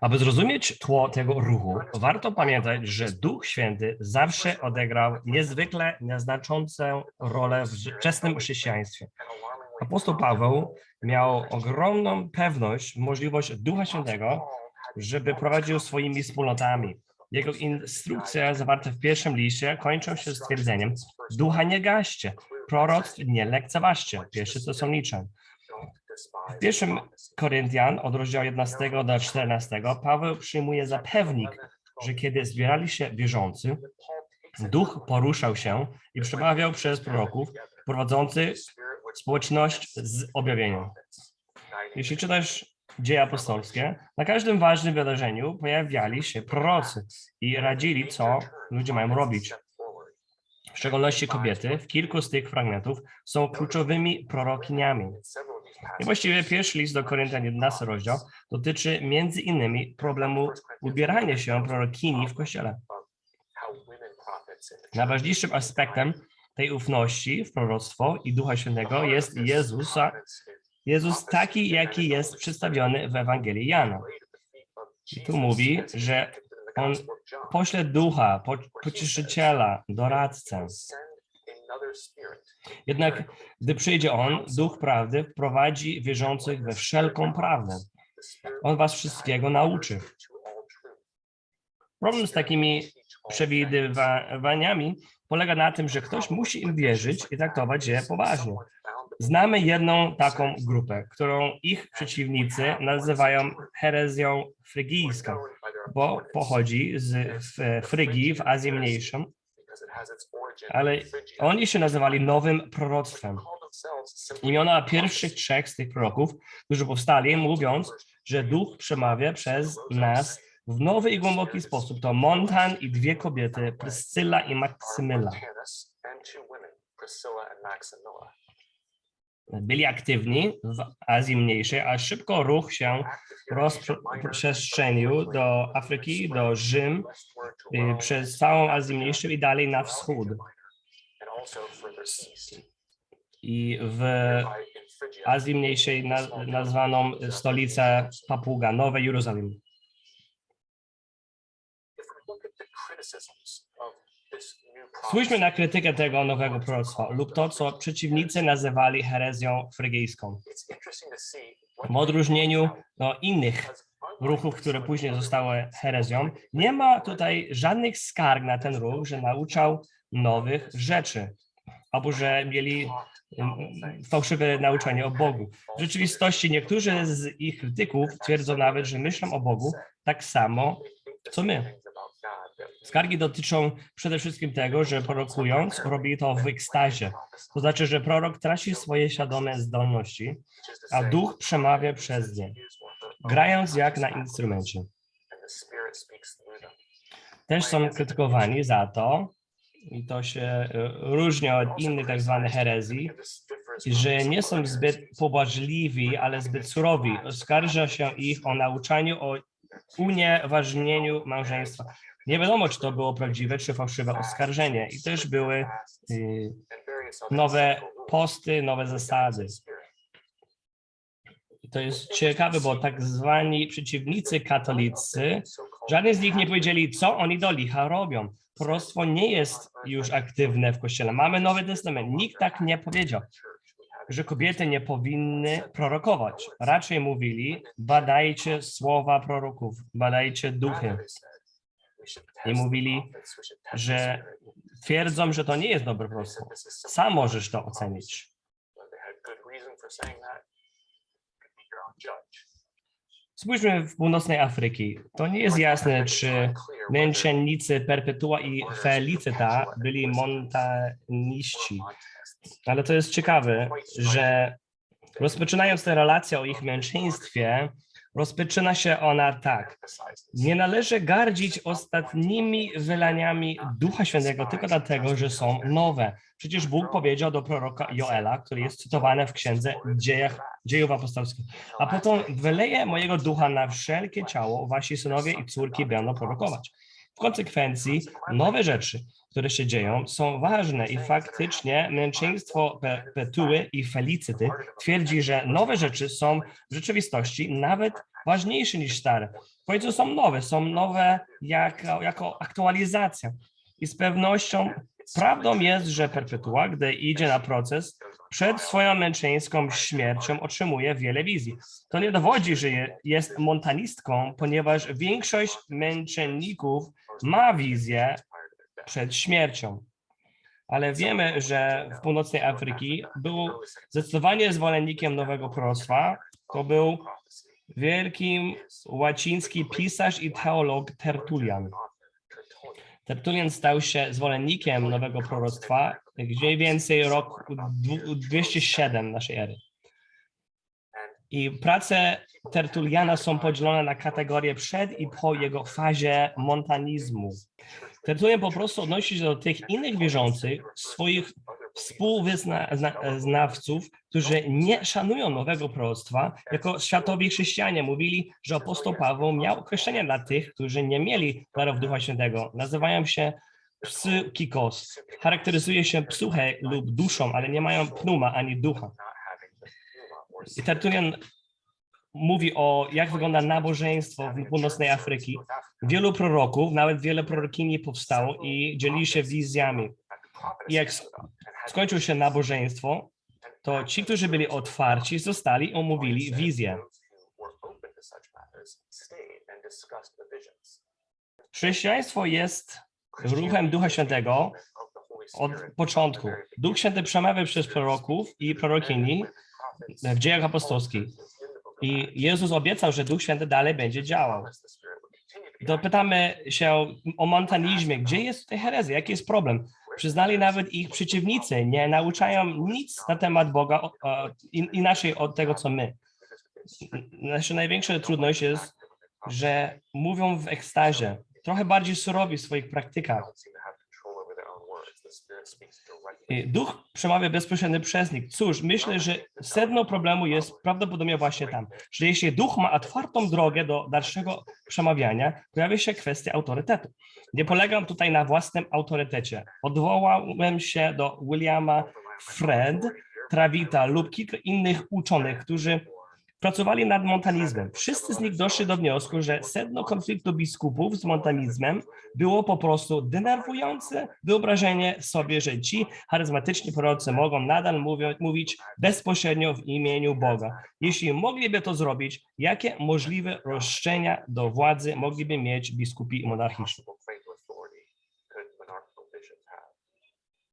Aby zrozumieć tło tego ruchu, warto pamiętać, że Duch Święty zawsze odegrał niezwykle nieznaczącą rolę w wczesnym chrześcijaństwie. Apostoł Paweł miał ogromną pewność, możliwość Ducha Świętego, żeby prowadził swoimi wspólnotami. Jego instrukcje zawarte w pierwszym liście kończą się stwierdzeniem Ducha nie gaście, proroctw nie lekceważcie. Pierwszy Tesaloniczan. W pierwszym Koryntian od rozdziału 11 do 14 Paweł przyjmuje za pewnik, że kiedy zbierali się wierzący, Duch poruszał się i przemawiał przez proroków prowadzących społeczność z objawieniem. Jeśli czytasz dzieje apostolskie, na każdym ważnym wydarzeniu pojawiali się prorocy i radzili, co ludzie mają robić. W szczególności kobiety w kilku z tych fragmentów są kluczowymi prorokiniami. I właściwie pierwszy list do Koryntian 11 rozdział dotyczy między innymi problemu ubierania się prorokini w kościele. Najważniejszym aspektem tej ufności w proroctwo i Ducha Świętego jest Jezusa, Jezus taki, jaki jest przedstawiony w Ewangelii Jana. I tu mówi, że On pośle ducha, po, pocieszyciela, doradcę. Jednak gdy przyjdzie On, Duch Prawdy wprowadzi wierzących we wszelką prawdę. On was wszystkiego nauczy. Problem z takimi przewidywaniami polega na tym, że ktoś musi im wierzyć i traktować je poważnie. Znamy jedną taką grupę, którą ich przeciwnicy nazywają herezją frygijską, bo pochodzi z Frygii w Azji Mniejszą, ale oni się nazywali nowym proroctwem. Imiona pierwszych trzech z tych proroków, którzy powstali, mówiąc, że Duch przemawia przez nas w nowy i głęboki sposób. To Montan i dwie kobiety, Pryscyla i Maksymyla. Byli aktywni w Azji Mniejszej, a szybko ruch się rozprzestrzenił do Afryki, do Rzym, przez całą Azję Mniejszą i dalej na wschód. I w Azji Mniejszej na, nazwaną stolicę Papuga, Nowe Jerozolim. Spójrzmy na krytykę tego nowego proroctwa lub to, co przeciwnicy nazywali herezją frygijską. W odróżnieniu do innych ruchów, które później zostały herezją, nie ma tutaj żadnych skarg na ten ruch, że nauczał nowych rzeczy, albo że mieli mm, fałszywe nauczanie o Bogu. W rzeczywistości niektórzy z ich krytyków twierdzą nawet, że myślą o Bogu tak samo, co my. Skargi dotyczą przede wszystkim tego, że prorokując, robi to w ekstazie. To znaczy, że prorok traci swoje świadome zdolności, a duch przemawia przez nie, grając jak na instrumencie. Też są krytykowani za to, i to się e, różni od innych tak zwanych herezji, że nie są zbyt pobłażliwi, ale zbyt surowi. Oskarża się ich o nauczaniu o unieważnieniu małżeństwa. Nie wiadomo, czy to było prawdziwe, czy fałszywe oskarżenie. I też były y, nowe posty, nowe zasady. To jest ciekawe, bo tak zwani przeciwnicy katolicy, żaden z nich nie powiedzieli, co oni do licha robią. Proroctwo nie jest już aktywne w Kościele. Mamy Nowy Testament. Nikt tak nie powiedział, że kobiety nie powinny prorokować. Raczej mówili, badajcie słowa proroków, badajcie duchy. I mówili, że twierdzą, że to nie jest dobre proroctwo. Sam możesz to ocenić. Spójrzmy w północnej Afryki. To nie jest jasne, czy męczennicy Perpetua i Felicita byli montaniści. Ale to jest ciekawe, że rozpoczynając tę relację o ich męczeństwie, rozpoczyna się ona tak. Nie należy gardzić ostatnimi wylaniami Ducha Świętego tylko dlatego, że są nowe. Przecież Bóg powiedział do proroka Joela, który jest cytowany w księdze dziejach, dziejów apostolskich. A potem wyleję mojego ducha na wszelkie ciało, wasi synowie i córki będą prorokować. W konsekwencji nowe rzeczy, które się dzieją, są ważne i faktycznie męczeństwo Pe- Petuły i Felicyty twierdzi, że nowe rzeczy są w rzeczywistości nawet ważniejsze niż stare. W są nowe, są nowe jako, jako aktualizacja. I z pewnością prawdą jest, że Perpetua, gdy idzie na proces, przed swoją męczeńską śmiercią otrzymuje wiele wizji. To nie dowodzi, że je- jest montanistką, ponieważ większość męczenników ma wizję przed śmiercią. Ale wiemy, że w północnej Afryki był zdecydowanie zwolennikiem nowego proroctwa. To był wielkim łaciński pisarz i teolog Tertulian. Tertulian stał się zwolennikiem nowego proroctwa mniej więcej rok dwu- 207 naszej ery. I prace Tertuliana są podzielone na kategorie przed i po jego fazie montanizmu. Tertulian po prostu odnosi się do tych innych wierzących, swoich współwyznawców, którzy nie szanują nowego proroctwa, jako światowi chrześcijanie mówili, że apostoł Paweł miał określenie dla tych, którzy nie mieli darów Ducha Świętego. Nazywają się psychikos. Charakteryzuje się psyche lub duszą, ale nie mają pneuma ani ducha. I Tertulian mówi o, jak wygląda nabożeństwo w północnej Afryki. Wielu proroków, nawet wiele prorokini powstało i dzielili się wizjami. I jak sk- skończyło się nabożeństwo, to ci, którzy byli otwarci, zostali, omówili wizję. Chrześcijaństwo jest ruchem Ducha Świętego od początku. Duch Święty przemawia przez proroków i prorokini w dziejach apostolskich. I Jezus obiecał, że Duch Święty dalej będzie działał. To pytamy się o montanizmie. Gdzie jest tutaj herezja? Jaki jest problem? Przyznali nawet ich przeciwnicy. Nie nauczają nic na temat Boga inaczej od tego, co my. Nasza największa trudność jest, że mówią w ekstazie, trochę bardziej surowi w swoich praktykach. I Duch przemawia bezpośrednio przez nich. Cóż, myślę, że sedno problemu jest prawdopodobnie właśnie tam, że jeśli Duch ma otwartą drogę do dalszego przemawiania, pojawia się kwestia autorytetu. Nie polegam tutaj na własnym autorytecie. Odwołałem się do Williama Fred, Travita lub kilku innych uczonych, którzy pracowali nad montanizmem. Wszyscy z nich doszli do wniosku, że sedno konfliktu biskupów z montanizmem było po prostu denerwujące wyobrażenie sobie, że ci charyzmatyczni prorocy mogą nadal mówić bezpośrednio w imieniu Boga. Jeśli mogliby to zrobić, jakie możliwe roszczenia do władzy mogliby mieć biskupi monarchiczni?